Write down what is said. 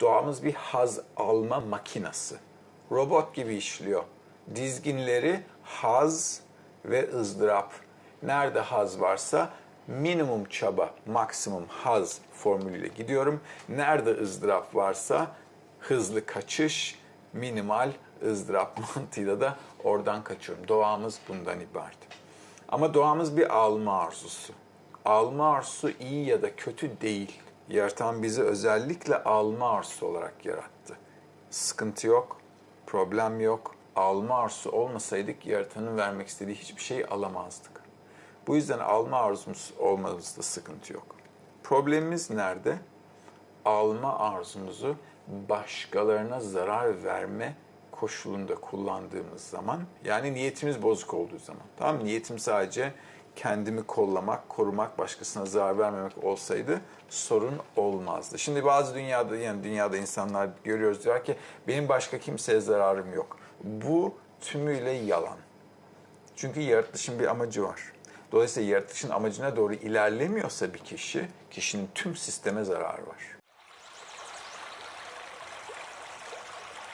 Doğamız bir haz alma makinası. Robot gibi işliyor. Dizginleri haz ve ızdırap. Nerede haz varsa minimum çaba, maksimum haz formülüyle gidiyorum. Nerede ızdırap varsa hızlı kaçış, minimal ızdırap mantığıyla da oradan kaçıyorum. Doğamız bundan ibaret. Ama doğamız bir alma arzusu. Alma arzusu iyi ya da kötü değil. Yaratan bizi özellikle alma arzusu olarak yarattı. Sıkıntı yok, problem yok. Alma arzusu olmasaydık yaratanın vermek istediği hiçbir şeyi alamazdık. Bu yüzden alma arzumuz olmamızda sıkıntı yok. Problemimiz nerede? Alma arzumuzu başkalarına zarar verme koşulunda kullandığımız zaman yani niyetimiz bozuk olduğu zaman. Tamam? Niyetim sadece kendimi kollamak, korumak, başkasına zarar vermemek olsaydı sorun olmazdı. Şimdi bazı dünyada yani dünyada insanlar görüyoruz diyor ki benim başka kimseye zararım yok. Bu tümüyle yalan. Çünkü yaratılışın bir amacı var. Dolayısıyla yaratılışın amacına doğru ilerlemiyorsa bir kişi, kişinin tüm sisteme zararı var.